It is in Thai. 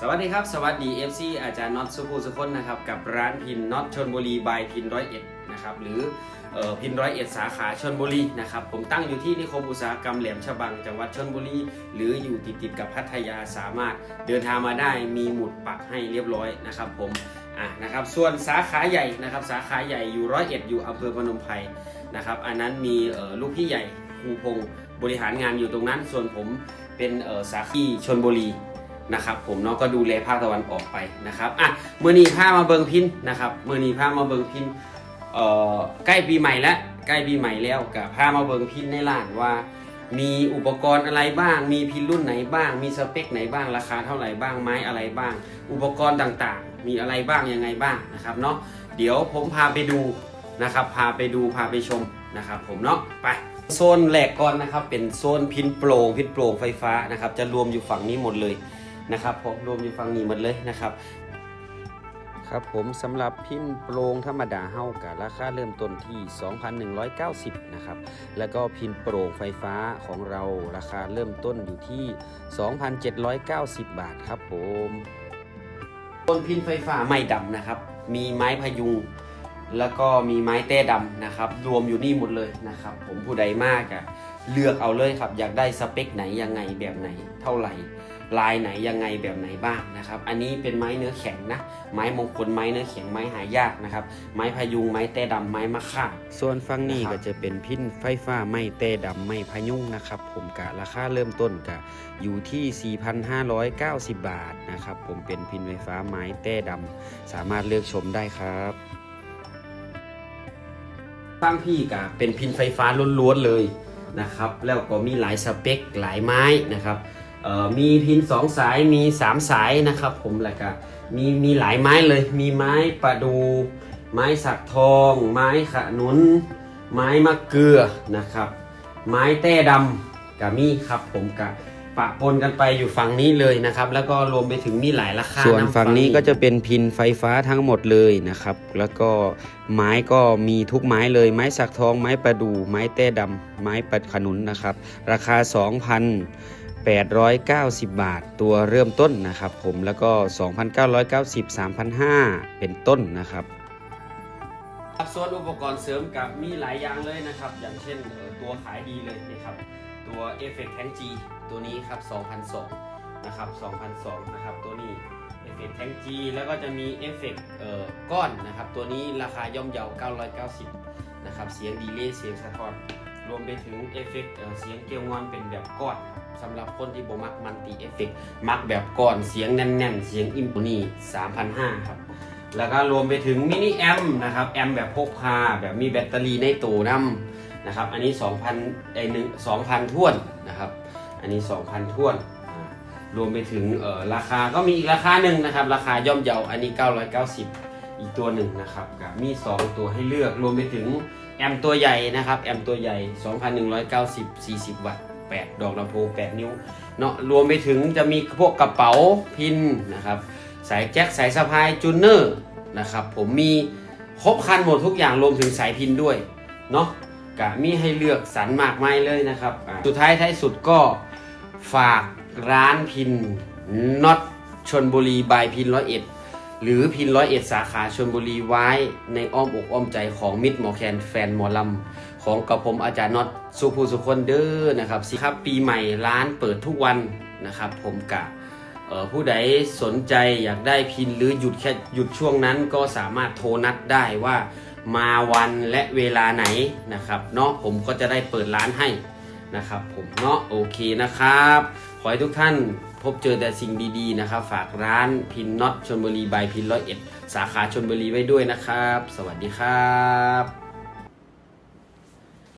สวัสดีครับ สวัสดี FC อาจารย์น็อตสุภูสุคนนะครับกับร้านพินน็อตชนบุรีบายพินร้อยเอ็ดนะครับหรือเออพินร้อยเอ็ดสาขาชนบุรีนะครับผมตั้งอยู่ที่นิคมอุตสาหกรรมแหลมฉบังจังหวัดชนบุรี หรืออยู่ติดติดกับพัทยาสามารถเดินทางมาได้มีหมุดปักให้เรียบร้อยนะครับผมอะนะครับส่วนสาขาใหญ่นะครับสาขาใหญ่อยู่ร้อยเอ็ดอยู่อำเภอพนมไพรนะครับอันนั้นมีลูกพี่ใหญ่ครูพงศ์บริหารงานอยู่ตรงนั้น ส่วนผมเป็นสาขาชนบุรี นะครับผมเนาะก็ดูแลภาคตะวันออกไปนะครับอะเมื่อนี้พามาเบิงพินนะครับเมื่อนี้พามาเบิงพินเอ่อใกล้ปีใหม่แล้วใกล้ปีใหม่แล้วกับพามาเบิงพินในร้านว่า มีอุปกรณ์อะไรบ้าง มีพินรุ่นไหนบ้าง มีสเปคไหนบ้างราคาเท่าไหร่บ้างไม้อะไรบ้าง อุปกรณ์ต่างๆ มีอะไรบ้างยังไงบ้างนะครับเนาะเดี๋ยวผมพาไปดูนะครับ พาไปดูพาไปชมนะครับผมเนาะไปโซนแรกก่อนนะครับเป็นโซนพินโปร่งพินโปร่งไฟฟ้านะครับจะรวมอยู่ฝั่งนี้หมดเลย นะครับผมรวมอยู่ฝั่งนี้หมดเลยนะครับ ครับผมสำหรับพินโปรงธรรมดาเฮากับราคาเริ่มต้นที่ 2,190 นะครับ แล้วก็พินโปร่งไฟฟ้าของเราราคาเริ่มต้นอยู่ที่ 2,790 บาทครับผมบนพินไฟฟ้าไม่ดำนะครับ มีไม้พยุงแล้วก็มีไม้แต้ดำนะครับ รวมอยู่นี่หมดเลยนะครับ ผมผู้ใดมากอะเลือกเอาเลยครับ อยากได้สเปคไหนยังไงแบบไหนเท่าไหร่ ลายไหนยังไงแบบไหนบ้างนะครับ อันนี้เป็นไม้เนื้อแข็งนะ ไม้มงคลไม้เนื้อแข็งไม้หายากนะครับ ไม้พยุงไม้แต้ดำไม้มะค่าส่วนฝั่งนี้ก็จะเป็นพินไฟฟ้าไม้แต้ดำไม้พยุงนะครับ ผมกะราคาเริ่มต้นกะอยู่ที่ 4,590 บาทนะครับผมเป็นพินไฟฟ้าไม้แต้ดำสามารถเลือกชมได้ครับตั้งพี่กะเป็นพินไฟฟ้าล้วนๆเลยนะครับ แล้วก็มีหลายสเปคหลายไม้นะครับเอ่อ มีพินสองสายมีสามสายนะครับ ผมแล้วก็มีมีหลายไม้เลย มีไม้ประดู ไม้สักทอง ไม้ขนุน ไม้มะเกลือนะครับ ไม้แต้ดำกับมีครับผมกับปะปนกันไปอยู่ฝั่งนี้เลยนะครับ แล้วก็รวมไปถึงมีหลายราคาส่วนำฝั่งนี้ก็จะเป็นพินไฟฟ้าทั้งหมดเลยนะครับ แล้วก็ไม้ก็มีทุกไม้เลย ไม้สักทอง ไม้ประดูไม้แต้ดำไม้ปัดขนุนนะครับ ราคา 890 บาทตัวเริ่มต้นนะครับ ผมแล้วก็ 2,990 3,500 เป็นต้นนะครับครับส่วนอุปกรณ์เสริมกับมีหลายอย่างเลยนะครับ อย่างเช่นตัวขายดีเลยนะครับ ตัว Effect Tank G ตัวนี้ครับ2,002นะครับ2,002นะครับตัวนี้ Effect Tank G แล้วก็จะมี Effect เอ่อก้อนนะครับ ตัวนี้ราคาย่อมเยา990นะครับเสียงดีเลย์เสียงสะท้อน รวมไปถึง Effect เอ่อเสียงเกลียวงอนเป็นแบบก้อนสำหรับคนที่บ่มักมันติเอฟเฟกมักแบบก้อนเสียงแน่นๆ เสียงอิมตัวนี้3,500 ครับ แล้วก็รวมไปถึงมินิแอมนะครับแอมแบบพกพาแบบมีแบตเตอรี่ในตู้นํนะครับอันนี้ 2,000ไอหนึ่ง2,000ท้วนนะครับ อันนี้ 2,000ท้วนรวมไปถึงเออราคาก็มีอีกราคาหนึ่งนะครับ ราคาย่อมเยาอันนี้ 990 อีกตัวหนึ่งนะครับกับมี 2 ตัวให้เลือกรวมไปถึง แอมตัวใหญ่นะครับแอมตัวใหญ่ 2,190 40 วัตต์ 8 ดอกลำโพง8 นิ้วเนาะรวมไปถึงจะมีพวกกระเป๋าพินนะครับสายแจ็คสายสะพายจูเนอร์นะครับผมมีครบคันหมดทุกอย่างรวมถึงสายพินด้วยเนาะกะมีให้เลือกสรรมากมายเลยนะครับ สุดท้ายท้ายสุดก็ฝากร้านพินน็อตชนบุรีบายพินร้อยเอ็ด หรือพินร้อยเอ็ดสาขาชนบุรีไว้ในอ้อมอกอ้อมใจของมิตรหมอแคนแฟนหมอลำของกับผมอาจารย์น็อตสุภูสุคนเด้อนะครับสิครับปีใหม่ร้านเปิดทุกวันนะครับ ผมกะผู้ใดสนใจอยากได้พินหรือหยุดแค่หยุดช่วงนั้นก็สามารถโทรนัดได้ว่ามาวันและเวลาไหนนะครับเนาะผมก็จะได้เปิดร้านให้นะครับ ผมเนาะโอเคนะครับ ขอให้ทุกท่าน บเจอแต่สิ่งดีๆนะครับ ฝากร้านพินน็อตชนบุรีบายพินร้อยเอ็ดสาขาชนบุรีไว้ด้วยนะครับ สวัสดีครับ